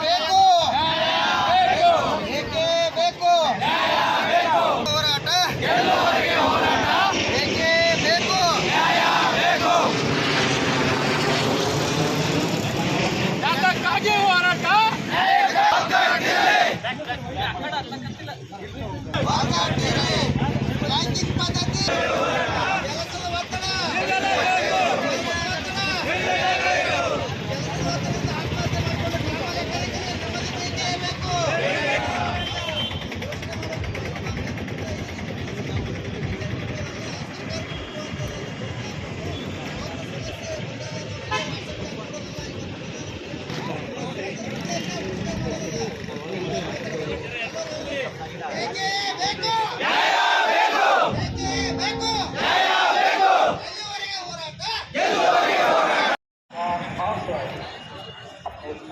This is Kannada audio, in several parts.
ಬೇಕು ಏಕೆ ಬೇಕು ಹೋರಾಟ ಏಕೆ ಬೇಕು ಯಾತಕ್ಕಾಗಿ ಹೋರಾಟ ವಾಗಾಟಿರಿ ರ್ಯಾಂಕಿಂಗ್ ಪದ್ಧತಿ ಕೆಲಸದ ಒತ್ತಡ ಕೆಲಸದ ಒತ್ತಡ. ಕೆಲಸದ ಒತ್ತಡದಿಂದ ಆತ್ಮಹತ್ಯೆ ಮಾಡಿಕೊಂಡು ಗ್ರಾಮ ಲೆಕ್ಕದಲ್ಲಿ ನೆಮ್ಮದಿ ಬೇಕೇ ಬೇಕು ಬೇಕೇ ಬೇಕು ಬೇಕೇ ಬೇಕು ಎಲ್ಲಿವರೆಗೆ ಹೋರಾಟ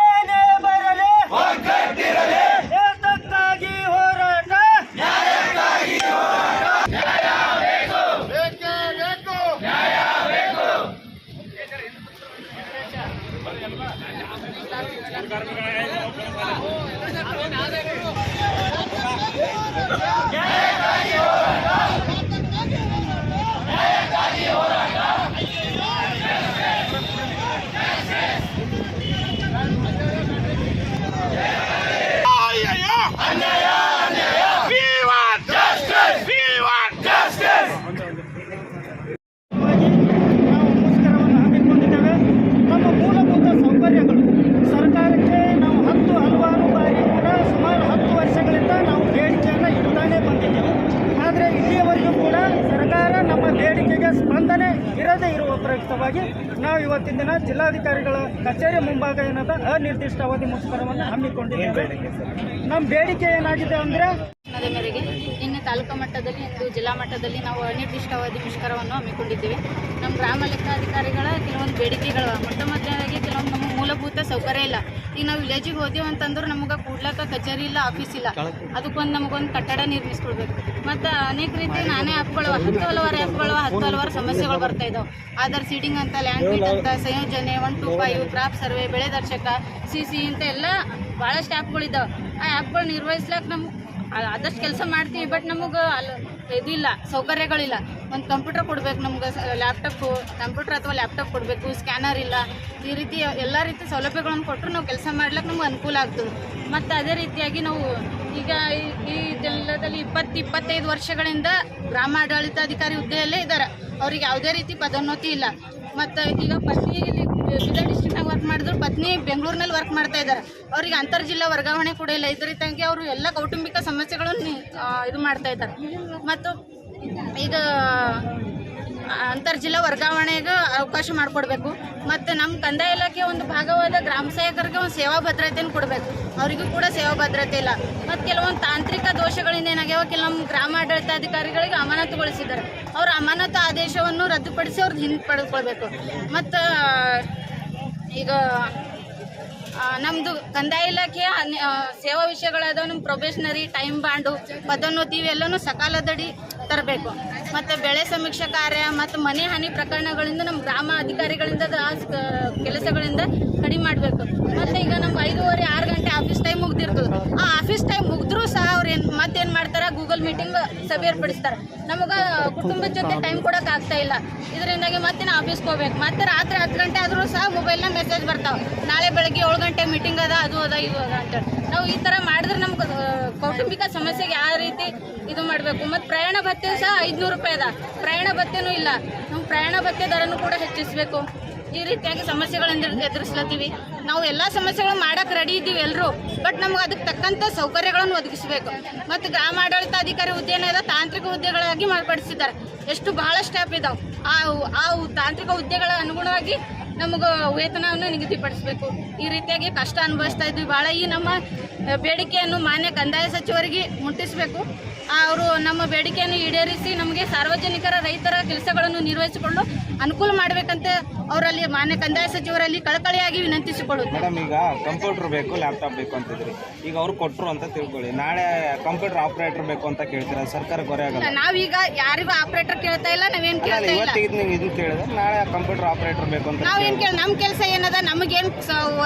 ಏನೇ ಬರಲಿ ಯಾತಕ್ಕಾಗಿ ಹೋರಾಟ ಬೇಕೇ ಬೇಕು ನಾವು ಮುಷ್ಕರವನ್ನು ಹಮ್ಮಿಕೊಂಡಿದ್ದೇವೆ ನಮ್ಮ ಮೂಲಭೂತ ಸೌಕರ್ಯಗಳು ಸರ್ಕಾರಕ್ಕೆ ನಾವು ಹತ್ತು ಹಲವಾರು ಬಾರಿ ಕೂಡ ಸುಮಾರು ಹತ್ತು ವರ್ಷಗಳಿಂದ ನಾವು ಬೇಡಿಕೆಯನ್ನು ಇಡ್ತಾನೆ ಬಂದಿದ್ದೇವೆ ಆದರೆ ಇಲ್ಲಿಯವರೆಗೂ ಕೂಡ ಸರ್ಕಾರ ನಮ್ಮ ಬೇಡಿಕೆಗೆ ಸ್ಪಂದನೆ ಇರದೇ ಇರುವ ನಾವು ಇವತ್ತಿನ ದಿನ ಜಿಲ್ಲಾಧಿಕಾರಿಗಳ ಕಚೇರಿ ಮುಂಭಾಗ ಏನದ ಅನಿರ್ದಿಷ್ಟಾವಧಿ ಮುಷ್ಕರವನ್ನು ಹಮ್ಮಿಕೊಂಡಿದ್ದೇವೆ. ನಮ್ಮ ಬೇಡಿಕೆ ಏನಾಗಿದೆ ಅಂದರೆ ಮೇರೆಗೆ ನಿನ್ನೆ ತಾಲೂಕು ಮಟ್ಟದಲ್ಲಿ ಇಂದು ಜಿಲ್ಲಾ ಮಟ್ಟದಲ್ಲಿ ನಾವು ಅನಿರ್ದಿಷ್ಟಾವಧಿ ಮುಷ್ಕರವನ್ನು ಹಮ್ಮಿಕೊಂಡಿದ್ದೇವೆ. ನಮ್ಮ ಗ್ರಾಮ ಲೆಕ್ಕಾಧಿಕಾರಿಗಳ ಕೆಲವೊಂದು ಬೇಡಿಕೆಗಳು, ಮೊಟ್ಟ ನಮ್ಮ ಮೂಲಭೂತ ಸೌಕರ್ಯ ಇಲ್ಲ. ಈಗ ನಾವು ವಿಲೇಜಿಗೆ ಹೋದೇವು ಅಂತಂದ್ರೆ ನಮಗೆ ಕೂಡ್ಲಕ್ಕ ಕಚೇರಿ ಇಲ್ಲ ಆಫೀಸ್ ಇಲ್ಲ. ಅದಕ್ಕೊಂದು ನಮಗೊಂದು ಕಟ್ಟಡ ನಿರ್ಮಿಸ್ಕೊಳ್ಬೇಕು ಮತ್ತು ಅನೇಕ ರೀತಿ ನಾನೇ ಆ್ಯಪ್ಗಳು ಹತ್ತು ಹಲವಾರು ಆ್ಯಪ್ಗಳು ಹತ್ತು ಹಲವಾರು ಸಮಸ್ಯೆಗಳು ಬರ್ತಾ ಇದ್ದಾವೆ ಆಧಾರ್ ಸೀಡಿಂಗ್ ಅಂತ ಲ್ಯಾಂಡ್ ಮೀಟ್ ಅಂತ, ಸಂಯೋಜನೆ one two five crop survey ಬೆಳೆ ದರ್ಶಕ ಸಿ ಸಿ ಇಂಥ ಎಲ್ಲ ಭಾಳಷ್ಟು ಆ್ಯಪ್ಗಳಿದ್ದಾವೆ ಆ ಆ್ಯಪ್ಗಳು ನಿರ್ವಹಿಸ್ಲಕ್ಕ ನಮ್ಗೆ ಆದಷ್ಟು ಕೆಲಸ ಮಾಡ್ತೀವಿ ಬಟ್ ನಮಗೆ ಅಲ್ಲಿ ಇದಿಲ್ಲ, ಸೌಕರ್ಯಗಳಿಲ್ಲ. ಒಂದು ಕಂಪ್ಯೂಟರ್ ಕೊಡ್ಬೇಕು ನಮ್ಗೆ ಲ್ಯಾಪ್ಟಾಪು ಕಂಪ್ಯೂಟರ್ ಅಥವಾ ಲ್ಯಾಪ್ಟಾಪ್ ಕೊಡಬೇಕು ಸ್ಕ್ಯಾನರ್ ಇಲ್ಲ. ಈ ರೀತಿ ಎಲ್ಲ ರೀತಿ ಸೌಲಭ್ಯಗಳನ್ನು ಕೊಟ್ಟರು ನಾವು ಕೆಲಸ ಮಾಡ್ಲಿಕ್ಕೆ ನಮ್ಗೆ ಅನುಕೂಲ ಆಗ್ತದೆ. ಮತ್ತು ಅದೇ ರೀತಿಯಾಗಿ ನಾವು ಈಗ ಈ- ಜಿಲ್ಲಾದಲ್ಲಿ ಇಪ್ಪತ್ತು, ಇಪ್ಪತ್ತೈದು ವರ್ಷಗಳಿಂದ ಗ್ರಾಮ ಆಡಳಿತಾಧಿಕಾರಿ ಹುದ್ದೆಯಲ್ಲೇ ಇದ್ದಾರೆ ಅವ್ರಿಗೆ ಯಾವುದೇ ರೀತಿ ಪದೋನ್ನತಿ ಇಲ್ಲ. ಮತ್ತು ಈಗ ಪತ್ನಿ ಇಲ್ಲಿ ಡಿಸ್ಟ್ರಿಕ್ಟ್ ಡಿಸ್ಟ್ರಿಕ್ನಾಗ ವರ್ಕ್ ಮಾಡಿದ್ರು, ಪತ್ನಿ ಬೆಂಗಳೂರಿನಲ್ಲಿ ವರ್ಕ್ ಮಾಡ್ತಾ ಇದ್ದಾರೆ. ಅವ್ರಿಗೆ ಅಂತರ್ ಜಿಲ್ಲಾ ವರ್ಗಾವಣೆ ಕೂಡ ಇಲ್ಲ. ಇದ್ರ ರೀತಿಯಾಗಿ ಅವರು ಎಲ್ಲ ಕೌಟುಂಬಿಕ ಸಮಸ್ಯೆಗಳನ್ನು ಇದು ಮಾಡ್ತಾ ಇದ್ದಾರೆ. ಮತ್ತು ಈಗ ಅಂತರ್ ಜಿಲ್ಲಾ ವರ್ಗಾವಣೆಗೆ ಅವಕಾಶ ಮಾಡಿಕೊಡ್ಬೇಕು. ಮತ್ತು ನಮ್ಮ ಕಂದಾಯ ಇಲಾಖೆ ಒಂದು ಭಾಗವಾದ ಗ್ರಾಮ ಸೇವಕರಿಗೆ ಒಂದು ಸೇವಾ ಭದ್ರತೆಯನ್ನು ಕೊಡಬೇಕು. ಅವರಿಗೂ ಕೂಡ ಸೇವಾ ಭದ್ರತೆ ಇಲ್ಲ. ಮತ್ತು ಕೆಲವೊಂದು ತಾಂತ್ರಿಕ ದೋಷಗಳಿಂದ ಏನಾಗ್ಯಾವ ಕೆಲವೊಂದು ಗ್ರಾಮ ಆಡಳಿತಾಧಿಕಾರಿಗಳಿಗೆ ಅಮಾನತುಗೊಳಿಸಿದ್ದಾರೆ ಅವ್ರ ಅಮಾನತು ಆದೇಶವನ್ನು ರದ್ದುಪಡಿಸಿ ಅವ್ರದ್ದು ಹಿಂದೆ ಪಡೆದುಕೊಳ್ಬೇಕು. ಮತ್ತು ಈಗ ನಮ್ದು ಕಂದಾಯ ಇಲಾಖೆಯ ಸೇವಾ ವಿಷಯಗಳಾದ ನಮ್ಮ ಪ್ರೊಬೇಷನರಿ ಟೈಮ್ ಬಾಂಡು ಪದೋನ್ನತಿ ಇವೆಲ್ಲನೂ ಸಕಾಲದಡಿ ತರಬೇಕು. ಮತ್ತು ಬೆಳೆ ಸಮೀಕ್ಷೆ ಕಾರ್ಯ, ಮತ್ತು ಮನೆ ಹಾನಿ ಪ್ರಕರಣಗಳಿಂದ ನಮ್ಮ ಗ್ರಾಮ ಅಧಿಕಾರಿಗಳಿಂದ ಕೆಲಸಗಳಿಂದ ಕಡಿಮೆ ಮಾಡಬೇಕು. ಮತ್ತು ಈಗ ನಮ್ಮ ಐದೂವರೆ, ಆರು ಗಂಟೆ ಆಫೀಸ್ ಟೈಮ್ ಮುಗ್ದಿರ್ತದೆ. ಆ ಆಫೀಸ್ ಟೈಮ್ ಮುಗಿದ್ರೂ ಸಹ ಅವ್ರು ಏನು ಮತ್ತೇನು ಮಾಡ್ತಾರೆ? ಗೂಗಲ್ ಮೀಟಿಂಗ್ ಸಭೆ ಏರ್ಪಡಿಸ್ತಾರೆ. ನಮಗೆ ಕುಟುಂಬದ ಜೊತೆ ಟೈಮ್ ಕೊಡೋಕೆ ಆಗ್ತಾ ಇಲ್ಲ. ಇದರಿಂದಾಗಿ ಮತ್ತೆ ನಾವು ಆಫೀಸ್ಗೆ ಹೋಗ್ಬೇಕು. ಮತ್ತೆ ರಾತ್ರಿ ಹತ್ತು ಗಂಟೆ ಆದರೂ ಸಹ ಮೊಬೈಲ್ನ ಮೆಸೇಜ್ ಬರ್ತಾವೆ. ನಾಳೆ ಬೆಳಗ್ಗೆ ಏಳು ಗಂಟೆ ಮೀಟಿಂಗ್ ಅದ, ಅದು ಅದ, ಇದು ಅದ ಅಂತೇಳಿ ನಾವು ಈ ಥರ ಮಾಡಿದ್ರೆ ನಮ್ಗೆ ಕೌಟುಂಬಿಕ ಸಮಸ್ಯೆಗೆ ಯಾವ ರೀತಿ ಇದು ಮಾಡಬೇಕು? ಮತ್ತು ಪ್ರಯಾಣ ಭತ್ಯೆ ಸಹ ಐದುನೂರು ರೂಪಾಯಿ ಅದ. ಪ್ರಯಾಣ ಭತ್ಯೆನೂ ಇಲ್ಲ. ನಮ್ಮ ಪ್ರಯಾಣ ಭತ್ಯೆ ದರನೂ ಕೂಡ ಹೆಚ್ಚಿಸಬೇಕು. ಈ ರೀತಿಯಾಗಿ ಸಮಸ್ಯೆಗಳನ್ನು ಎದುರ್- ಎದುರಿಸ್ಲತ್ತೀವಿ. ನಾವು ಎಲ್ಲ ಸಮಸ್ಯೆಗಳು ಮಾಡಕ್ಕೆ ರೆಡಿ ಇದ್ದೀವಿ ಎಲ್ಲರೂ ಬಟ್ ನಮ್ಗೆ ಅದಕ್ಕೆ ತಕ್ಕಂಥ ಸೌಕರ್ಯಗಳನ್ನು ಒದಗಿಸಬೇಕು. ಮತ್ತು ಗ್ರಾಮ ಆಡಳಿತಾಧಿಕಾರಿ ಹುದ್ದೆನ ತಾಂತ್ರಿಕ ಹುದ್ದೆಗಳಾಗಿ ಮಾರ್ಪಡಿಸಿದ್ದಾರೆ. ಎಷ್ಟು ಬಹಳ ಸ್ಟಾಪ್ ಇದಾವೆ. ಆ ಆ ತಾಂತ್ರಿಕ ಹುದ್ದೆಗಳ ಅನುಗುಣವಾಗಿ ನಮಗೆ ವೇತನವನ್ನು ನಿಗದಿಪಡಿಸಬೇಕು. ಈ ರೀತಿಯಾಗಿ ಕಷ್ಟ ಅನುಭವಿಸ್ತಾ ಇದ್ವಿ. ಭಾಳ ಈ ನಮ್ಮ ಬೇಡಿಕೆಯನ್ನು ಮಾನ್ಯ ಕಂದಾಯ ಸಚಿವರಿಗೆ ಮುಟ್ಟಿಸಬೇಕು. ಅವರು ನಮ್ಮ ಬೇಡಿಕೆಯನ್ನು ಈಡೇರಿಸಿ ನಮಗೆ ಸಾರ್ವಜನಿಕರ ರೈತರ ಕೆಲಸಗಳನ್ನು ನಿರ್ವಹಿಸಿಕೊಂಡು ಅನುಕೂಲ ಮಾಡಬೇಕಂತ ಅವರಲ್ಲಿ ಮಾನ್ಯ ಕಂದಾಯ ಸಚಿವರಲ್ಲಿ ಕಳಕಳಿಯಾಗಿ ವಿನಂತಿಸಿಕೊಳ್ಳುತ್ತೆ ಮೇಡಮ್ ಈಗ ಕಂಪ್ಯೂಟರ್ ಬೇಕು ಲ್ಯಾಪ್ಟಾಪ್ ಬೇಕು ಅಂತಿದ್ರಿ. ಈಗ ಅವ್ರು ಕೊಟ್ಟರು ಅಂತ ತಿಳ್ಕೊಳ್ಳಿ. ನಾಳೆ ಕಂಪ್ಯೂಟರ್ ಆಪರೇಟರ್ ಬೇಕು ಅಂತ ಕೇಳ್ತೀರ? ಸರ್ಕಾರ ಕೊರೆ ಆಗಲ್ಲ. ನಾವೀಗ ಯಾರಿಗೂ ಆಪರೇಟರ್ ಕೇಳ್ತಾ ಇಲ್ಲ ನಾವೇನು ಕೇಳ್ತಾ ಇಲ್ಲ. ಇವತ್ತಿಗೆ ನೀವು ಇದನ್ನ ಕೇಳಿದ್ರೆ ನಾಳೆ ಕಂಪ್ಯೂಟರ್ ಆಪರೇಟರ್ ಬೇಕು ಅಂತ ನಾವೇನ್ ಕೇಳಿ ನಮ್ಮ ಕೆಲಸ ಏನದ ನಮಗೇನು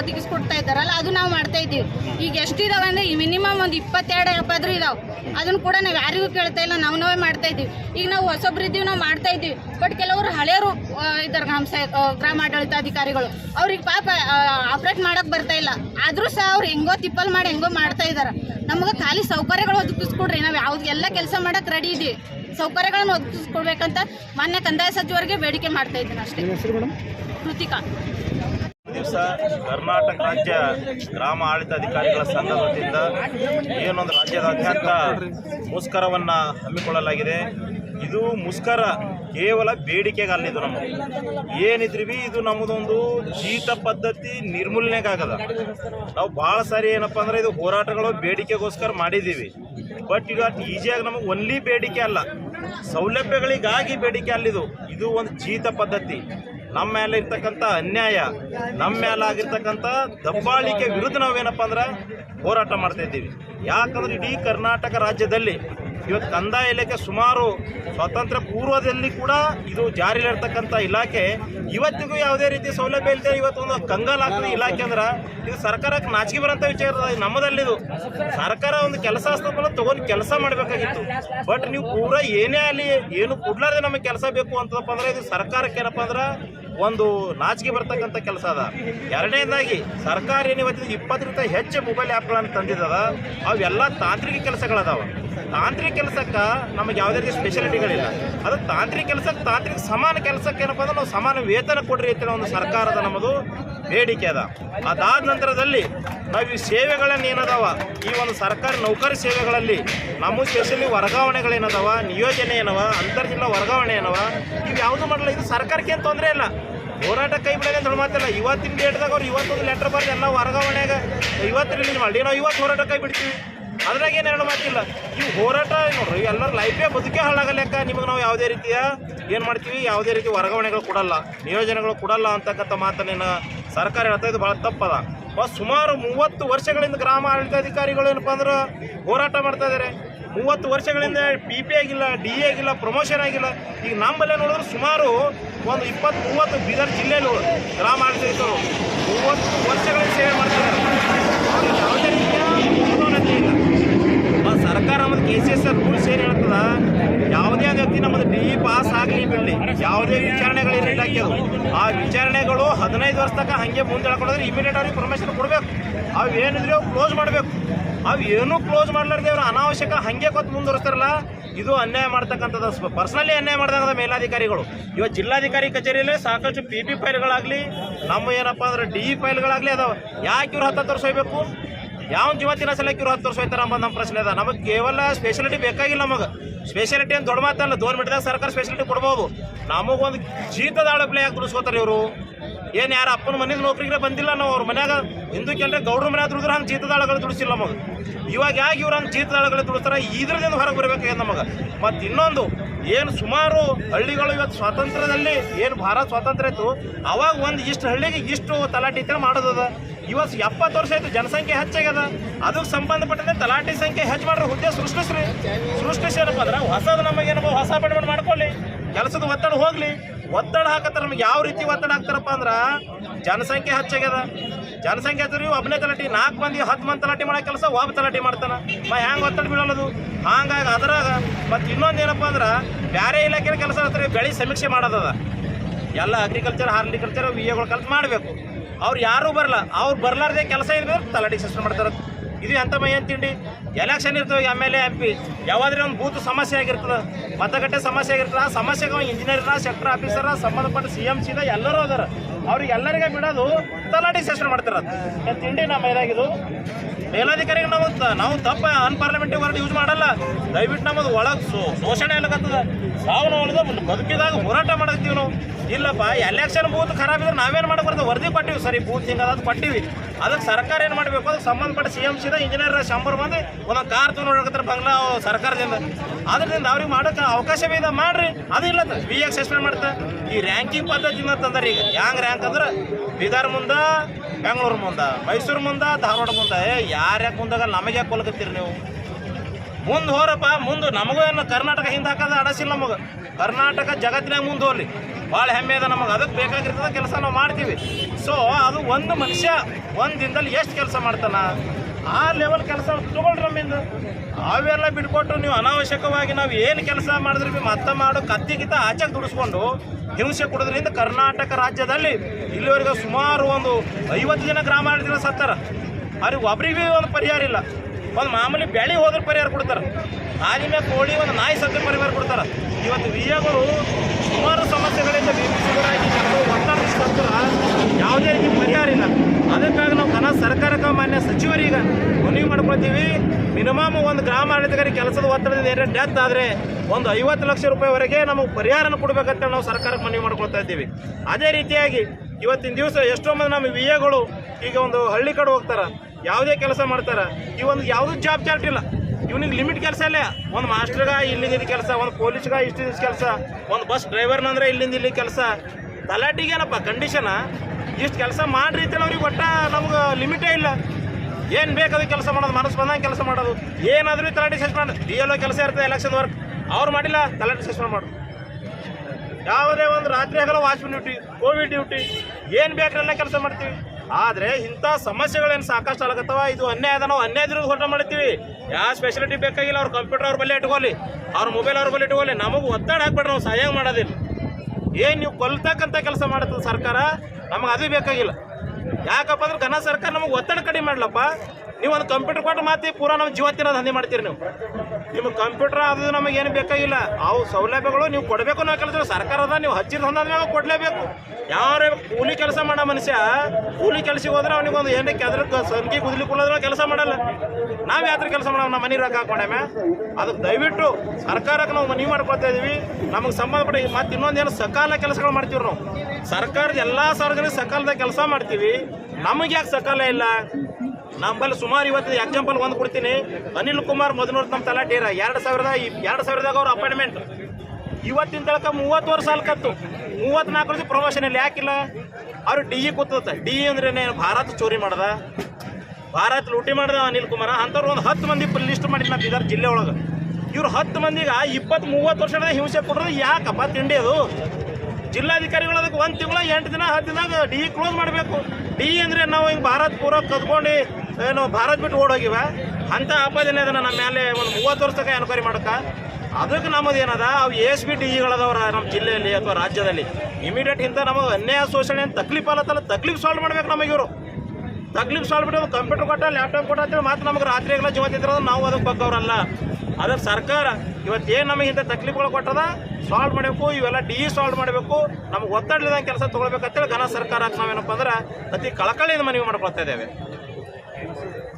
ಒದಗಿಸ್ಕೊಡ್ತಾ ಇದ್ದಾರಲ್ಲ ಅದು ನಾವು ಮಾಡ್ತಾ ಇದ್ದೀವಿ. ಈಗ ಎಷ್ಟಿದಾವೆ ಅಂದ್ರೆ ಮಿನಿಮಮ್ ಒಂದು ಇಪ್ಪತ್ತೆರಡು ಎಪ್ಪಾದ್ರೂ ಇದಾವೆ. ಅದನ್ನು ಕೂಡ ನಾವು ಯಾರಿಗೂ ಕೇಳ್ತಾ ಇಲ್ಲ ನಾವು ನಾವೇ ಮಾಡ್ತಾ ಇದ್ದೀವಿ. ಈಗ ನಾವು ಹೊಸೊಬ್ರು ಇದ್ದೀವಿ ನಾವು ಮಾಡ್ತಾ ಇದ್ದೀವಿ. ಬಟ್ ಕೆಲವರು ಹಳೆಯರು ಇದ್ದಾರೆ ಗ್ರಾಮ ಸ ಗ್ರಾಮ ಆಡಳಿತಾಧಿಕಾರಿಗಳು ಅವ್ರಿಗೆ ಪಾಪ ಆಪ್ರೇಟ್ ಮಾಡಕ್ ಬರ್ತಾ ಇಲ್ಲ. ಆದರೂ ಸಹ ಅವ್ರು ಹೆಂಗೋ ತಿಪ್ಪಲ್ ಮಾಡಿ ಹೆಂಗೋ ಮಾಡ್ತಾ ಇದ್ದಾರೆ ನಮಗೆ ಖಾಲಿ ಸೌಕರ್ಯಗಳು ಒದಗಿಸ್ಕೊಡ್ರಿ. ನಾವು ಯಾವ್ದು ಎಲ್ಲ ಕೆಲಸ ಮಾಡಕ್ ರೆಡಿ ಇದೀವಿ. ಸೌಕರ್ಯಗಳನ್ನು ಒದಗಿಸ್ಕೊಡ್ಬೇಕಂತ ಮಾನ್ಯ ಕಂದಾಯ ಸಚಿವರಿಗೆ ಬೇಡಿಕೆ ಮಾಡ್ತಾ ಇದ್ದೀನಿ ಅಷ್ಟೇ. ಕೃತಿಕಾ. ದಿವಸ ಕರ್ನಾಟಕ ರಾಜ್ಯ ಗ್ರಾಮ ಆಡಳಿತಾಧಿಕಾರಿಗಳ ಸಂಘದ ವತಿಯಿಂದ ಏನೊಂದು ರಾಜ್ಯದಾದ್ಯಂತ ಮುಷ್ಕರವನ್ನು ಹಮ್ಮಿಕೊಳ್ಳಲಾಗಿದೆ. ಇದು ಮುಷ್ಕರ ಕೇವಲ ಬೇಡಿಕೆಗಲ್ಲಿದು ನಮ್ಮ ಏನಿದ್ರಿ ಬಿ ಇದು ನಮ್ಮದೊಂದು ಜೀತ ಪದ್ಧತಿ ನಿರ್ಮೂಲನೆಗಾಗದ. ನಾವು ಭಾಳ ಸಾರಿ ಏನಪ್ಪ ಅಂದ್ರೆ ಇದು ಹೋರಾಟಗಳು ಬೇಡಿಕೆಗೋಸ್ಕರ ಮಾಡಿದ್ದೀವಿ. ಬಟ್ ಈಗ ಈಸಿಯಾಗಿ ನಮಗೆ ಒನ್ಲಿ ಬೇಡಿಕೆ ಅಲ್ಲ. ಸೌಲಭ್ಯಗಳಿಗಾಗಿ ಬೇಡಿಕೆ ಅಲ್ಲಿದು ಇದು ಒಂದು ಜೀತ ಪದ್ಧತಿ. ನಮ್ಮ ಮೇಲೆ ಇರ್ತಕ್ಕಂಥ ಅನ್ಯಾಯ, ನಮ್ಮ ಮೇಲೆ ಆಗಿರ್ತಕ್ಕಂಥ ದಬ್ಬಾಳಿಕೆ ವಿರುದ್ಧ ನಾವೇನಪ್ಪ ಅಂದ್ರೆ ಹೋರಾಟ ಮಾಡ್ತಾ ಇದ್ದೀವಿ ಯಾಕಂದ್ರೆ ಇಡೀ ಕರ್ನಾಟಕ ರಾಜ್ಯದಲ್ಲಿ ಇವತ್ತು ಕಂದಾಯ ಇಲಾಖೆ ಸುಮಾರು ಸ್ವಾತಂತ್ರ್ಯ ಪೂರ್ವದಲ್ಲಿ ಕೂಡ ಇದು ಜಾರಿಲಿರ್ತಕ್ಕಂಥ ಇಲಾಖೆ, ಇವತ್ತಿಗೂ ಯಾವುದೇ ರೀತಿ ಸೌಲಭ್ಯ ಇಲ್ಲದೆ ಇವತ್ತೊಂದು ಕಂಗಾಲಾಗ್ತದೆ ಇಲಾಖೆ ಅಂದ್ರೆ ಇದು ಸರ್ಕಾರಕ್ಕೆ ನಾಚಿಕೆ ಬರೋಂಥ ವಿಚಾರ. ನಮ್ಮದಲ್ಲಿದು ಸರ್ಕಾರ ಒಂದು ಕೆಲಸ ಅಸ್ತಂದ್ರೆ ತಗೊಂಡು ಕೆಲಸ ಮಾಡಬೇಕಾಗಿತ್ತು ಬಟ್ ನೀವು ಪೂರ ಏನೇ ಅಲ್ಲಿ ಏನು ಕೊಡ್ಲಾರ್ದೆ ನಮಗೆ ಕೆಲಸ ಬೇಕು ಅಂತಪ್ಪ ಅಂದ್ರೆ ಇದು ಸರ್ಕಾರಕ್ಕೆ ಏನಪ್ಪ ಅಂದ್ರೆ ಒಂದು ನಾಚಿಕೆ ಬರ್ತಕ್ಕಂಥ ಕೆಲಸ ಅದ. ಎರಡನೇದಾಗಿ ಸರ್ಕಾರ ಏನು ಇವತ್ತಿನ ಇಪ್ಪತ್ತರಿಂದ ಹೆಚ್ಚು ಮೊಬೈಲ್ ಆ್ಯಪ್ಗಳನ್ನು ತಂದಿದ್ದದ ಅವೆಲ್ಲ ತಾಂತ್ರಿಕ ಕೆಲಸಗಳದಾವ. ತಾಂತ್ರಿಕ ಕೆಲಸಕ್ಕೆ ನಮಗೆ ಯಾವುದೇ ರೀತಿ ಸ್ಪೆಷಾಲಿಟಿಗಳಿಲ್ಲ ಅದು ತಾಂತ್ರಿಕ ಕೆಲಸಕ್ಕೆ ತಾಂತ್ರಿಕ ಸಮಾನ ಕೆಲಸಕ್ಕೆ ಏನಪ್ಪ ಅಂದ್ರೆ ನಾವು ಸಮಾನ ವೇತನ ಕೊಡ್ರಿ ಅಂತ ಒಂದು ಸರ್ಕಾರದ ನಮ್ಮದು ಬೇಡಿಕೆ ಅದ. ಅದಾದ ನಂತರದಲ್ಲಿ ನಾವು ಈ ಸೇವೆಗಳನ್ನು ಈ ಒಂದು ಸರ್ಕಾರಿ ನೌಕರಿ ಸೇವೆಗಳಲ್ಲಿ ನಮ್ಮ ಸ್ಪೆಷಲಿ ವರ್ಗಾವಣೆಗಳೇನದಾವ? ನಿಯೋಜನೆ ಏನವ? ಅಂತರ್ಜಿಲ್ಲಾ ವರ್ಗಾವಣೆ ಏನವ? ಇವು ಯಾವುದು ಮಾಡಲ್ಲ, ಇದು ಸರ್ಕಾರಕ್ಕೆ ಏನು ತೊಂದರೆ ಇಲ್ಲ. ಹೋರಾಟ ಕೈ ಬಿಡಲಿ ಅಂತ ಮಾತಿಲ್ಲ. ಇವತ್ತಿನ ಡೇಟ್ದಾಗ ಅವ್ರು ಇವತ್ತೊಂದು ಲೆಟರ್ ಬರ್ದು ಎಲ್ಲ ವರ್ಗಾವಣೆಗೆ ಇವತ್ತು ರಿಲೀಸ್ ಮಾಡಿ. ನಾವು ಇವತ್ತು ಹೋರಾಟ ಕೈ ಬಿಡ್ತೀವಿ. ಅದ್ರಾಗ ಏನು ಹೇಳೋ ಮಾತಿಲ್ಲ. ಇವು ಹೋರಾಟ ನೋಡ್ರಿ, ಎಲ್ಲರ ಲೈಫೇ ಬದುಕೇ ಹಾಳಾಗೋ ಲೆಕ್ಕ ನಿಮಗೆ ನಾವು ಯಾವುದೇ ರೀತಿಯ ಏನು ಮಾಡ್ತೀವಿ? ಯಾವುದೇ ರೀತಿ ವರ್ಗಾವಣೆಗಳು ಕೊಡಲ್ಲ, ನಿಯೋಜನೆಗಳು ಕೊಡಲ್ಲ ಅಂತಕ್ಕಂಥ ಮಾತನ್ನೇನು ಸರ್ಕಾರ ಹೇಳ್ತಾ ಇದು ಭಾಳ ತಪ್ಪದ. ಸುಮಾರು ಮೂವತ್ತು ವರ್ಷಗಳಿಂದ ಗ್ರಾಮ ಆಡಳಿತಾಧಿಕಾರಿಗಳು ಏನಪ್ಪ ಅಂದ್ರೆ ಹೋರಾಟ ಮಾಡ್ತಾ ಇದ್ದಾರೆ ಮೂವತ್ತು ವರ್ಷಗಳಿಂದ ಪಿ ಪಿ ಆಗಿಲ್ಲ ಡಿ ಎ ಆಗಿಲ್ಲ ಪ್ರಮೋಷನ್ ಆಗಿಲ್ಲ. ಈಗ ನಮ್ಮಲ್ಲೇ ನೋಡಿದ್ರೆ ಸುಮಾರು ಒಂದು ಇಪ್ಪತ್ತು, ಮೂವತ್ತು ಬೀದರ್ ಜಿಲ್ಲೆಯಲ್ಲಿ ಗ್ರಾಮ ಆಡಳಿತರು ಮೂವತ್ತು ವರ್ಷಗಳಿಂದ ಸೇವೆ ಮಾಡ್ತಿದ್ದಾರೆ ಯಾವುದೇ ರೀತಿಯ ಸರ್ಕಾರ ಮತ್ತು K C S R rules ಏನು ಹೇಳ್ತದ? ಯಾವುದೇ ವ್ಯಕ್ತಿ ನಮ್ಮದು ಡಿ ಪಾಸ್ ಆಗಲಿ ಬಿಡಲಿ, ಯಾವುದೇ ವಿಚಾರಣೆಗಳು ಅದು. ಆ ವಿಚಾರಣೆಗಳು ಹದಿನೈದು ವರ್ಷ ತನಕ ಹಾಗೆ ಮುಂದೆ ಹೇಳ್ಕೊಂಡ್ರೆ ಇಮಿಡಿಯೇಟ್ ಅವ್ರಿಗೆ ಪರ್ಮಿಷನ್ ಕೊಡಬೇಕು. ಅವು ಏನಿದ್ರೆ ಅವು ಕ್ಲೋಸ್ ಮಾಡಬೇಕು. ಅವು ಏನೂ ಕ್ಲೋಸ್ ಮಾಡ್ಲಾರ್ದೆ ಅವ್ರು ಅನಾವಶ್ಯಕ ಹಾಗೆ ಕೊತ್ತು ಮುಂದುವರಿಸ್ತಾರಲ್ಲ, ಇದು ಅನ್ಯಾಯ ಮಾಡ್ತಕ್ಕಂಥದ್ದು. ಪರ್ಸನಲಿ ಅನ್ಯಾಯ ಮಾಡ್ತಕ್ಕಂಥ ಮೇಲಾಧಿಕಾರಿಗಳು. ಇವತ್ತು ಜಿಲ್ಲಾಧಿಕಾರಿ ಕಚೇರಿಯಲ್ಲಿ ಸಾಕಷ್ಟು ಪಿ ಪಿ ಫೈಲ್ಗಳಾಗಲಿ ನಮ್ಮ ಏನಪ್ಪ ಅಂದ್ರೆ ಡಿ ಫೈಲ್ಗಳಾಗಲಿ ಅದಾವೆ. ಯಾಕೆ ಇವ್ರು ಹತ್ತು ವರ್ಷ ಹೋಗ್ಬೇಕು ಯಾವ ಜೀವತಿನ ಸಲಕ್ಕೆ ಇವ್ರು ಹತ್ತು ವರ್ಷ ಹೋಯ್ತಾರ ಅಂಬ ನಮ್ಮ ಪ್ರಶ್ನೆ ಅದ. ನಮಗೆ ಕೇವಲ ಸ್ಪೆಷಾಲಿಟಿ ಬೇಕಾಗಿಲ್ಲ ನಮಗೆ. ಸ್ಪೆಷಾಲಿಟಿ ಅಂತ ದೊಡ್ಡ ಮಾತಲ್ಲ, ದೋನ್ ಮಿಟ್ದಾಗ ಸರ್ಕಾರ ಸ್ಪೆಷಾಲಿಟಿ ಕೊಡ್ಬೋದು. ನಮಗೊಂದು ಜೀತದ ಆಳಪ್ಲೆ ಯಾಕೆ ದುಡಿಸ್ಕೋತಾರೆ ಇವರು. ಏನು ಯಾರು ಅಪ್ಪನ ಮನೆಯ ನೌಕರಿಗೆ ಬಂದಿಲ್ಲ ನಾವು ಅವ್ರ ಮನ್ಯಾಗ ಹಿಂದೂ ಗೌಡ್ರ ಮನೆ ದುಡಿದ್ರೆ ಹಂಗೆ ಆಳುಗಳು ದುಡಿಸಿಲ್ಲ ನಮಗೆ. ಇವಾಗ ಯಾಕೆ ಇವ್ರು ಹಂಗೆ ಜೀತದಾಳಗಳು ದುಡಿಸ್ತಾರೆ? ಇದ್ರದಿಂದ ಹೊರಗೆ ಬರಬೇಕಾಗ್ಯದ ನಮಗೆ. ಮತ್ತು ಇನ್ನೊಂದು, ಏನು ಸುಮಾರು ಹಳ್ಳಿಗಳು ಇವತ್ತು ಸ್ವಾತಂತ್ರ್ಯದಲ್ಲಿ, ಏನು ಭಾರತ ಸ್ವಾತಂತ್ರ್ಯ ಇತ್ತು, ಅವಾಗ ಒಂದು ಇಷ್ಟು ಹಳ್ಳಿಗೆ ಇಷ್ಟು ತಲಾಟಿ ಮಾಡೋದದ ಇವತ್ತು ಎಪ್ಪತ್ತು ವರ್ಷ ಆಯ್ತು ಜನಸಂಖ್ಯೆ ಹೆಚ್ಚಾಗ್ಯದ ಅದಕ್ಕೆ ಸಂಬಂಧಪಟ್ಟಂತೆ ತಲಾಟಿ ಸಂಖ್ಯೆ ಹೆಚ್ಚು ಮಾಡ್ರೆ, ಹುದ್ದೆ ಸೃಷ್ಟಿಸ್ರಿ. ಸೃಷ್ಟಿಸಿ ಏನಪ್ಪ ಅಂದ್ರೆ ಹೊಸದು ನಮಗೇನಪ್ಪ ಹೊಸ ಪಡಿಮೆಂಟ್ ಮಾಡ್ಕೊಳ್ಳಿ. ಕೆಲಸದ ಒತ್ತಡ ಹೋಗ್ಲಿ. ಒತ್ತಡ ಹಾಕತ್ತಾರ ನಮ್ಗೆ ಯಾವ ರೀತಿ ಒತ್ತಡ ಹಾಕ್ತಾರಪ್ಪ ಅಂದ್ರೆ ಜನಸಂಖ್ಯೆ ಹೆಚ್ಚಾಗ್ಯದ. ಜನಸಂಖ್ಯೆ ಹತ್ತಿರ ಒಬ್ಬನೇ ತಲಾಟಿ, ನಾಲ್ಕು ಮಂದಿ ಹತ್ತು ಮಂದಿ ತಲಾಟಿ ಮಾಡೋ ಕೆಲಸ ಒಬ್ಬ ತಲಾಟಿ ಮಾಡ್ತಾನೆ. ಮ ಹೆಂಗೆ ಒತ್ತಡ ಬೀಳೋದು ಹಂಗಾಗಿ ಅದ್ರಾಗ ಮತ್ತು ಇನ್ನೊಂದು ಏನಪ್ಪ ಅಂದ್ರೆ ಬೇರೆ ಇಲಾಖೆ ಕೆಲಸ ಹತ್ತಿರ ಬೆಳೆ ಸಮೀಕ್ಷೆ ಮಾಡೋದದ ಎಲ್ಲ ಅಗ್ರಿಕಲ್ಚರ್ ಹಾರ್ಟಿಕಲ್ಚರ್ ವಿ ಎಗಳು ಕಲ್ತು ಮಾಡಬೇಕು. ಅವ್ರು ಯಾರೂ ಬರಲ್ಲ. ಅವ್ರು ಬರ್ಲಾರ್ದೆ ಕೆಲಸ ಇದ್ರೆ ತಲಾಟಿ ಸಿಸ್ಟಮ್ ಮಾಡ್ತಾರೆ ಇದು ಎಂಥ ಮೈ ತಿಂಡಿ? ಎಲೆಕ್ಷನ್ ಇರ್ತವೆ M L A M P ಯಾವಾದ್ರೆ ಒಂದು ಬೂತ್ ಸಮಸ್ಯೆ ಆಗಿರ್ತದೆ. ಮತಗಟ್ಟೆ ಸಮಸ್ಯೆ ಆಗಿರ್ತದೆ. ಆ ಸಮಸ್ಯೆಗೆ ಅವ ಇಂಜಿನಿಯರ್ನ ಸೆಕ್ಟರ್ ಆಫೀಸರ್ ಸಂಬಂಧಪಟ್ಟ ಸಿ ಎಂ ಸಿದ ಎಲ್ಲರೂ ಅದಾರ. ಅವ್ರಿಗೆ ಎಲ್ಲರಿಗೆ ಬಿಡೋದು ತಲಾಟಿ ಸೆಷನ್ ಮಾಡ್ತಾರೆ ತಿಂಡಿ ನಮ್ಮ ಇದಾಗಿದು ಮೇಲಾಧಿಕಾರಿಗೆ ನಾವು ನಾವು ತಪ್ಪ ಅನ್ಪಾರ್ಲಿಮೆಂಟರಿ ವರ್ಡ್ ಯೂಸ್ ಮಾಡಲ್ಲ. ದಯವಿಟ್ಟು ನಮ್ಮದು ಒಳಗೆ ಸೋ ಶೋಷಣೆ ಆಗ್ಲಕತ್ತದ. ಸಾವು ನೋಡಿದ ಬದುಕಿದಾಗ ಹೋರಾಟ ಮಾಡತ್ತೀವಿ ನಾವು. ಇಲ್ಲಪ್ಪ ಎಲೆಕ್ಷನ್ ಬೂತ್ ಖರಾಬ್ ಇದ್ರೆ ನಾವೇನು ಮಾಡಬಾರ್ದು ವರದಿ ಕೊಟ್ಟಿವಿ. ಸರಿ ಬೂತ್ ಹಿಂಗ ಅದು ಕೊಟ್ಟಿವಿ. ಅದಕ್ಕೆ ಸರ್ಕಾರ ಏನು ಮಾಡಬೇಕು? ಅದಕ್ಕೆ ಸಂಬಂಧಪಟ್ಟ ಸಿ ಎಂ ಸಿದ ಇಂಜಿನಿಯರ್ ಶಂಬರ್ ಬಂದು ಒಂದೊಂದು ಕಾರ್ ತೊಗೊಂಡೋಗತ್ತಾರೆ ಬಂಗ್ಲಾ ಸರ್ಕಾರದಿಂದ. ಅದರಿಂದ ಅವ್ರಿಗೆ ಮಾಡೋಕೆ ಅವಕಾಶವೇ ಇದೆ ಮಾಡ್ರಿ. ಅದು ಇಲ್ಲ ಬಿ ಎಕ್ಸ್ ಸಸ್ಪೆಂಡ್ ಮಾಡ್ತಾ. ಈ ರ್ಯಾಂಕಿಂಗ್ ಪದ್ಧತಿ ಅಂತಂದ್ರೆ ಈಗ. ಹ್ಯಾಂಗ್ ರ್ಯಾಂಕ್ ಅಂದ್ರೆ, ಬೀದರ್ ಮುಂದ ಬೆಂಗಳೂರು ಮುಂದೆ, ಮೈಸೂರು ಮುಂದೆ, ಧಾರವಾಡ ಮುಂದೆ. ಯಾರ್ಯಾಕೆ ಮುಂದಾಗ ನಮಗೆ ಯಾಕೆ ಕೊಲ್ಕತ್ತೀರಿ ನೀವು? ಮುಂದೆ ಹೋರಪ್ಪ, ಮುಂದೆ ನಮಗೂ ಏನು ಕರ್ನಾಟಕ ಹಿಂದೆ ಹಾಕೋದು ಅಡಸಿಲ್ಲ ನಮಗೆ. ಕರ್ನಾಟಕ ಜಗತ್ತಿನಾಗ ಮುಂದೆ ಹೋಗ್ಲಿ. ಭಾಳ ಹೆಮ್ಮೆ ಅದ ನಮಗೆ. ಅದಕ್ಕೆ ಬೇಕಾಗಿರ್ತದ ಕೆಲಸ ನಾವು ಮಾಡ್ತೀವಿ. ಸೊ ಅದು ಒಂದು ಮನುಷ್ಯ ಒಂದು ದಿನದಲ್ಲಿ ಎಷ್ಟು ಕೆಲಸ ಮಾಡ್ತಾನ? ಆ ಲೆವೆಲ್ ಕೆಲಸ ತೊಗೊಳ್ರಿ ನಮ್ಮಿಂದ. ಅವೆಲ್ಲ ಬಿಟ್ಕೊಟ್ಟು ನೀವು ಅನಾವಶ್ಯಕವಾಗಿ ನಾವು ಏನು ಕೆಲಸ ಮಾಡಿದ್ರೆ ಭೀ ಮತ್ತೆ ಮಾಡು, ಕತ್ತಿಗಿಂತ ಆಚೆಗೆ ದುಡಿಸ್ಕೊಂಡು ಹಿಂಸೆ ಕೊಡೋದ್ರಿಂದ ಕರ್ನಾಟಕ ರಾಜ್ಯದಲ್ಲಿ ಇಲ್ಲಿವರೆಗೆ ಸುಮಾರು ಒಂದು ಐವತ್ತು ಜನ ಗ್ರಾಮಾಡಳಿತ ಸತ್ತಾರ. ಅವ್ರಿಗೆ ಒಬ್ರಿಗೆ ಒಂದು ಪರಿಹಾರ ಇಲ್ಲ. ಒಂದು ಮಾಮೂಲಿ ಬೆಳೆ ಹೋದ್ರೆ ಪರಿಹಾರ ಕೊಡ್ತಾರೆ. ಆದಿಮೆ ಕೋಳಿ ಒಂದು ನಾಯಿ ಸತ್ತ ಪರಿಹಾರ ಕೊಡ್ತಾರೆ. ಇವತ್ತು ವಿಯಗಳು ಸುಮಾರು ಸಮಸ್ಯೆಗಳಿಂದ ಬಿ ಪಿ ಶುಗರಾಗಿ ಜನರು ಯಾವುದೇ ರೀತಿ ಪರಿಹಾರ ಇಲ್ಲ. ಅದಕ್ಕಾಗಿ ನಾವು ಕನ್ನಡ ಸರ್ಕಾರಕ್ಕೆ ಮಾನ್ಯ ಸಚಿವರೀಗ ಮಾಡ್ಕೊಳ್ತೀವಿ ಮಿನಿಮಮ್ ಒಂದು ಗ್ರಾಮ ಆಡಳಿತಗಾರಿ ಕೆಲಸದ ಒತ್ತಡದಿಂದ ಏನೇ ಡೆತ್ ಆದರೆ ಒಂದು ಐವತ್ತು ಲಕ್ಷ ರೂಪಾಯಿವರೆಗೆ ನಮಗೆ ಪರಿಹಾರನ ಕೊಡಬೇಕಂತ ನಾವು ಸರ್ಕಾರಕ್ಕೆ ಮನವಿ ಮಾಡ್ಕೊಳ್ತಾ ಇದ್ದೀವಿ. ಅದೇ ರೀತಿಯಾಗಿ ಇವತ್ತಿನ ದಿವಸ ಎಷ್ಟೋ ಮಂದಿ ನಮ್ಮ ವಿ ಎಗಳು ಈಗ ಒಂದು ಹಳ್ಳಿ ಕಡೆ ಹೋಗ್ತಾರೆ, ಯಾವುದೇ ಕೆಲಸ ಮಾಡ್ತಾರೆ, ಈ ಒಂದು ಯಾವುದೂ ಜಾಬ್ ಚಾರ್ಟ್ ಇಲ್ಲ. ಇವನಿಗೆ ಲಿಮಿಟ್ ಕೆಲಸ ಇಲ್ಲ. ಒಂದು ಮಾಸ್ಟರ್ಗ ಇಲ್ಲಿಂದ ಇಲ್ಲಿ ಕೆಲಸ, ಒಂದು ಪೊಲೀಸ್ಗ ಇಷ್ಟು ಕೆಲಸ, ಒಂದು ಬಸ್ ಡ್ರೈವರ್ನಂದ್ರೆ ಇಲ್ಲಿಂದ ಇಲ್ಲಿ ಕೆಲಸ. ತಲಾಟಿಗೇನಪ್ಪ ಕಂಡೀಷನ ಇಷ್ಟು ಕೆಲಸ ಮಾಡ್ರಿ ಅಂತೇಳಿ ಅವ್ರಿಗೆ ಒಟ್ಟ ನಮ್ಗೆ ಲಿಮಿಟೇ ಇಲ್ಲ. ಏನು ಬೇಕು ಅದಕ್ಕೆ ಕೆಲಸ ಮಾಡೋದು, ಮನಸ್ಸು ಬಂದಂಗೆ ಕೆಲಸ ಮಾಡೋದು. ಏನಾದರೂ ತಲಾಟಿ ಸಸ್ಪೆಂಡ್ ಡಿ ಎಲ್ ಕೆಲಸ ಇರ್ತದೆ ಎಲೆಕ್ಷನ್ ವರ್ಕ್ ಅವ್ರು ಮಾಡಿಲ್ಲ ತಲಾಟಿ ಸಸ್ಪೆಂಡ್ ಮಾಡೋದು ಯಾವುದೇ ಒಂದು ರಾತ್ರಿ ಹಗಲ ವಾಚ್ಮನ್ ಡ್ಯೂಟಿ ಕೋವಿಡ್ ಡ್ಯೂಟಿ ಏನು ಬೇಕ್ರೆಲ್ಲ ಕೆಲಸ ಮಾಡ್ತೀವಿ. ಆದರೆ ಇಂಥ ಸಮಸ್ಯೆಗಳೇನು ಸಾಕಷ್ಟು ಆಗತ್ತವ ಇದು ಅನ್ಯಾಯ ಅದ ನಾವು ಅನ್ಯಾಯದ ವಿರುದ್ಧ ಹೋರಾಟ ಮಾಡ್ತೀವಿ ಯಾವ ಸ್ಪೆಷಾಲಿಟಿ ಬೇಕಾಗಿಲ್ಲ, ಅವ್ರ ಕಂಪ್ಯೂಟರ್ ಅವ್ರ ಬಲ್ಲಿ ಇಟ್ಕೊಳ್ಳಿ ಅವ್ರ ಮೊಬೈಲ್ ಅವ್ರ ಬಲ್ಲಿ ಇಟ್ಕೊಳ್ಳಿ ನಮಗೆ ಒತ್ತಡ ಹಾಕ್ಬೇಡ್ರಿ, ನಾವು ಸಹಾಯ ಮಾಡೋದಿಲ್ಲ. ಏನು ನೀವು ಕೊಲ್ತಕ್ಕಂಥ ಕೆಲಸ ಮಾಡುತ್ತದೆ ಸರ್ಕಾರ? ನಮಗೆ ಅದು ಬೇಕಾಗಿಲ್ಲ. ಯಾಕಪ್ಪ ಅಂದ್ರೆ ಘನ ಸರ್ಕಾರ ನಮಗೆ ಒತ್ತಡ ಕಡಿಮೆ ಮಾಡ್ಲಪ್ಪ. ನೀವು ಒಂದು ಕಂಪ್ಯೂಟರ್ ಕೊಟ್ಟು ಮಾತಿ ಪೂರಾ ನಮ್ಮ ಜೀವ ತಿನ್ನೋದು ದಂಧೆ ಮಾಡ್ತೀರಿ ನೀವು. ನಿಮಗೆ ಕಂಪ್ಯೂಟರ್ ಅದು ನಮಗೆ ಏನು ಬೇಕಾಗಿಲ್ಲ. ಅವು ಸೌಲಭ್ಯಗಳು ನೀವು ಕೊಡಬೇಕು ನಾವು ಕೆಲಸ ಸರ್ಕಾರದ ನೀವು ಹಚ್ಚಿದ ಹೊಂದಾದ್ಮೇಲೆ ಕೊಡಲೇಬೇಕು. ಯಾರೇ ಕೂಲಿ ಕೆಲಸ ಮಾಡೋ ಮನುಷ್ಯ, ಕೂಲಿ ಕೆಲಸಕ್ಕೆ ಹೋದ್ರೆ ಅವನಿಗೆ ಒಂದು ಏನಕ್ಕೆ ಕೆದ್ರ ಸಂಖ್ಯೆ ಕುದಲಿ ಕುಲ್ಲದ್ರೆ ಕೆಲಸ ಮಾಡಲ್ಲ. ನಾವು ಯಾತ್ರ ಕೆಲಸ ಮಾಡೋ ನಮ್ಮ ಮನೆ ರೊಕ್ಕ ಹಾಕೊಂಡೇಮೆ ಅದಕ್ಕೆ ದಯವಿಟ್ಟು ಸರ್ಕಾರಕ್ಕೆ ನಾವು ಮನವಿ ಮಾಡ್ಕೊಳ್ತಾ ಇದೀವಿ. ನಮಗೆ ಸಂಬಂಧಪಟ್ಟ ಮತ್ತೆ ಇನ್ನೊಂದೇನು ಸಕಾಲ ಕೆಲಸಗಳು ಮಾಡ್ತೀವಿ ನಾವು. ಸರ್ಕಾರದ ಎಲ್ಲ ಸಾರ್ವಜನಿಕ ಸಕಾಲದ ಕೆಲಸ ಮಾಡ್ತೀವಿ. ನಮಗೆ ಯಾಕೆ ಸಕಾಲ ಇಲ್ಲ? ನಮ್ಮಲ್ಲಿ ಸುಮಾರು ಇವತ್ತು ಎಕ್ಸಾಂಪಲ್ ಒಂದು ಕೊಡ್ತೀನಿ. ಅನಿಲ್ ಕುಮಾರ್ ಮೊದಲೂರು ನಮ್ಮ ತಲಾಟೀರ ಎರಡು ಸಾವಿರದ ಎರಡು ಸಾವಿರದಾಗ ಅವ್ರ ಅಪಾಯಿಂಟ್ಮೆಂಟ್. ಇವತ್ತಿನ ತಳಕ ಮೂವತ್ತು ವರ್ಷ ಅಲ್ಕತ್ತು ಮೂವತ್ನಾಲ್ಕು ವರ್ಷ ಪ್ರಮೋಷನಲ್ಲಿ ಯಾಕಿಲ್ಲ? ಅವ್ರು ಡಿ ಇ ಡಿ ಇ ಅಂದ್ರೆ ಭಾರತ ಚೋರಿ ಮಾಡ್ದ. ಭಾರತ್ ಲೂಟಿ ಮಾಡ್ದ ಅನಿಲ್ ಕುಮಾರ್. ಅಂಥವ್ರು ಒಂದು ಹತ್ತು ಮಂದಿ ಲಿಸ್ಟ್ ಮಾಡಿ ನಾ ಬೀದರ್ ಜಿಲ್ಲೆ ಒಳಗೆ. ಇವ್ರು ಹತ್ತು ಮಂದಿಗೆ ಇಪ್ಪತ್ತು ಮೂವತ್ತು ವರ್ಷದ ಹಿಂಸೆ ಕೊಡೋದು ಯಾಕಪ್ಪ ತಿಂಡಿ ಅದು? ಜಿಲ್ಲಾಧಿಕಾರಿಗಳು ಅದಕ್ಕೆ ಒಂದು ತಿಂಗಳ, ಎಂಟು ದಿನ, ಹತ್ತು ದಿನ ಡಿ ಕ್ಲೋಸ್ ಮಾಡಬೇಕು. ಡಿ ಅಂದರೆ ನಾವು ಹಿಂಗೆ ಭಾರತ್ ಪೂರ ಕದ್ಕೊಂಡು ಏನು ಭಾರತ್ ಬಿಟ್ಟು ಓಡೋಗಿವೆ. ಅಂಥ ಆಪಾದನೆ ಅದನ್ನ ನಮ್ಮ ಮೇಲೆ ಒಂದು ಮೂವತ್ತು ವರ್ಷಕ್ಕೆ ಎನ್ಕ್ವೈರಿ ಮಾಡಕ್ಕೆ. ಅದಕ್ಕೆ ನಮ್ಮದು ಏನದ? ಅವು ಎಸ್ ಬಿ ಡಿ ಇಗಳದವ್ರ ನಮ್ಮ ಜಿಲ್ಲೆಯಲ್ಲಿ ಅಥವಾ ರಾಜ್ಯದಲ್ಲಿ. ಇಮಿಡಿಯೇಟ್ ಇಂಥ ನಮಗೆ ಅನ್ಯಾಯ ಶೋಷಣೆ ಅಂತ ತಕ್ಲೀಫ್ ಅಲ್ಲತ್ತಲ್ಲ ತಕ್ಲೀಫ್ ಸಾಲ್ವ್ ಮಾಡ್ಬೇಕು ನಮಗೆ ಇವರು. ತಕ್ಲೀಫ್ ಸಾಲ್ವ್ ಬಿಟ್ಟು ಕಂಪ್ಯೂಟರ್ ಕೊಟ್ಟ ಲ್ಯಾಪ್ಟಾಪ್ ಕೊಟ್ಟ ಅಂತೇಳಿ ಮತ್ತೆ ನಮಗೆ ರಾತ್ರಿ ಎಲ್ಲ ಜೀವ ನಾವು ಅದಕ್ಕೆ ಬಗ್ಗವ್ರಲ್ಲ. ಅದಕ್ಕೆ ಸರ್ಕಾರ ಇವತ್ತೇನು ನಮಗೆ ಇಂಥ ತಕ್ಲೀಫ್ಗಳು ಕೊಟ್ಟದ? ಸಾಲ್ವ್ ಮಾಡಬೇಕು, ಇವೆಲ್ಲ ಡಿ ಸಾಲ್ವ್ ಮಾಡಬೇಕು. ನಮ್ಗೆ ಒತ್ತಡಲಿದಂಗೆ ಕೆಲಸ ತೊಗೊಳ್ಬೇಕಂತೇಳಿ ಘನ ಸರ್ಕಾರ ನಾವೇನಪ್ಪ ಅಂದ್ರೆ ಅತಿ ಕಳಕಳಿಯಿಂದ ಮನವಿ ಮಾಡ್ಕೊಳ್ತಾ ಇದ್ದೇವೆ.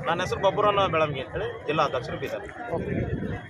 ನನ್ನ ಹೆಸರು ಬಬ್ಬುರನ್ನ ಬೆಳಂಗಿ ಅಂತೇಳಿ ಜಿಲ್ಲಾ ಅಧ್ಯಕ್ಷರು ಬೀದರ್